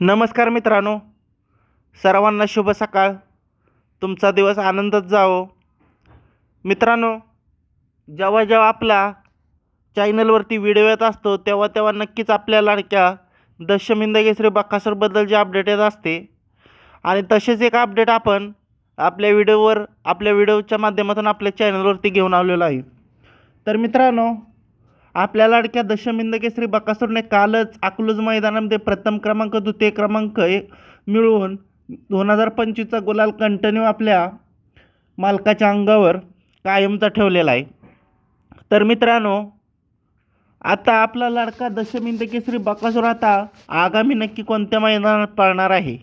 नमस्कार मित्रांनो. सर्वांना शुभ सकाळ. तुमचा दिवस आनंदात जावो. मित्रांनो जेव्हा जेव्हा आपला चॅनलवरती व्हिडिओ येत असतो तेव्हा तेव्हा नक्कीच आपल्या लाडक्या दशमिंद केसरी बक्कासूरबद्दल जे अपडेट येत असते. आणि तसेच एक अपडेट आपण आपल्या व्हिडिओवर आपल्या व्हिडिओच्या माध्यमातून आपल्या चॅनलवरती घेऊन आलेलो आहे. तर मित्रांनो आपल्या लाडक्या दशमिंद केसरी बकासूरने कालच अकलूज मैदानामध्ये प्रथम क्रमांक द्वितीय क्रमांक हे मिळवून दोन हजार पंचवीसचा गुलाल कंटिन्यू आपल्या मालकाच्या अंगावर कायमचा ठेवलेला आहे. तर मित्रांनो आता आपला लाडका दशमिंद केसरी बकासूर आता आगामी नक्की कोणत्या मैदानात पळणार आहे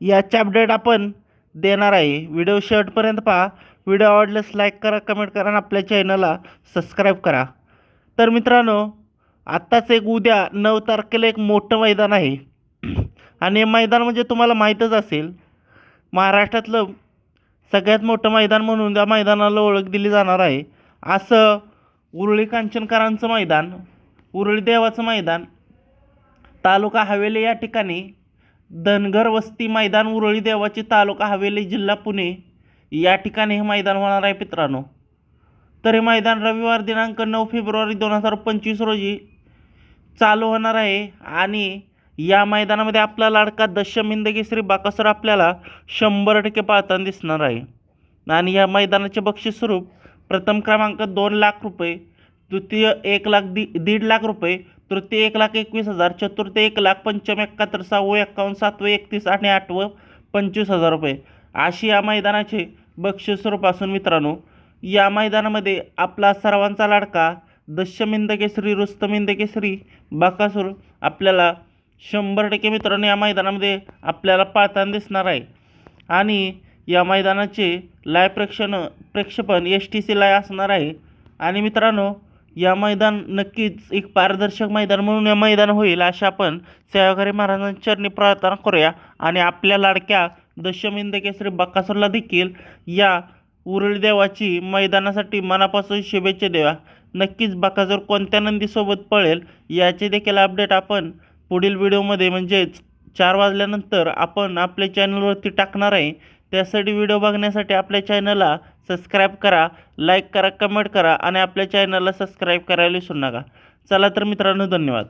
याचे अपडेट आपण देणार आहे. व्हिडिओ शेवटपर्यंत पहा. व्हिडिओ आवडल्यास लाईक करा कमेंट करा आणि आपल्या चॅनलला सबस्क्राईब करा. तर मित्रांनो आत्ताच एक उद्या नऊ तारखेला एक मोठं मैदान आहे. आणि हे मैदान म्हणजे तुम्हाला माहीतच असेल महाराष्ट्रातलं सगळ्यात मोठं मैदान म्हणून त्या मैदानाला ओळख दिली जाणार आहे. असं उरुळी कांचनकरांचं मैदान उरुळी देवाचं मैदान तालुका हवेली या ठिकाणी धनगर वस्ती मैदान उरुळी देवाची तालुका हवेली जिल्हा पुणे या ठिकाणी हे मैदान होणार आहे मित्रांनो. तर हे मैदान रविवार दिनांक नऊ फेब्रुवारी दोन हजार पंचवीस रोजी चालू होणार आहे. आणि या मैदानामध्ये आपला लाडका दशमिंद श्री बाकासर आपल्याला शंभर टक्के पाळताना दिसणार आहे. आणि या मैदानाचे बक्षीस स्वरूप प्रथम क्रमांक दोन लाख रुपये द्वितीय एक लाख दि दीड लाख रुपये तृतीय एक लाख एकवीस हजार चतुर्थ एक लाख पंचम एकाहत्तर सहावं एक्कावन्न सातवं एकतीस आणि आठवं पंचवीस हजार रुपये. अशी या मैदानाचे बक्षीस स्वरूप असून मित्रांनो या मैदानामध्ये आपला सर्वांचा लाडका दशमिंद केसरी रुस्तमिंद केसरी बाकासूर आपल्याला शंभर टक्के मित्रांनो या मैदानामध्ये आपल्याला पाळताना दिसणार आहे. आणि या मैदानाचे लाय प्रेक्षण प्रेक्षेपण एस टी सी लाय असणार आहे. आणि मित्रांनो या मैदान नक्कीच एक पारदर्शक मैदान म्हणून या मैदान होईल अशा आपण सेवागारी महाराजांच्या चरणी प्रार्थना करूया. आणि आपल्या लाडक्या दशमिंद केसरी बाकासूरला देखील या उरळी देवाची मैदानासाठी मनापासून शुभेच्छा देवा. नक्कीच बाकाजोर कोणत्या नंदीसोबत पळेल याचे देखील अपडेट आपण पुढील व्हिडिओमध्ये म्हणजेच चार वाजल्यानंतर आपण आपल्या चॅनलवरती टाकणार आहे. त्यासाठी व्हिडिओ बघण्यासाठी आपल्या चॅनलला सबस्क्राईब करा लाईक करा कमेंट करा आणि आपल्या चॅनलला सबस्क्राईब करायला विसरू नका. चला तर मित्रांनो धन्यवाद.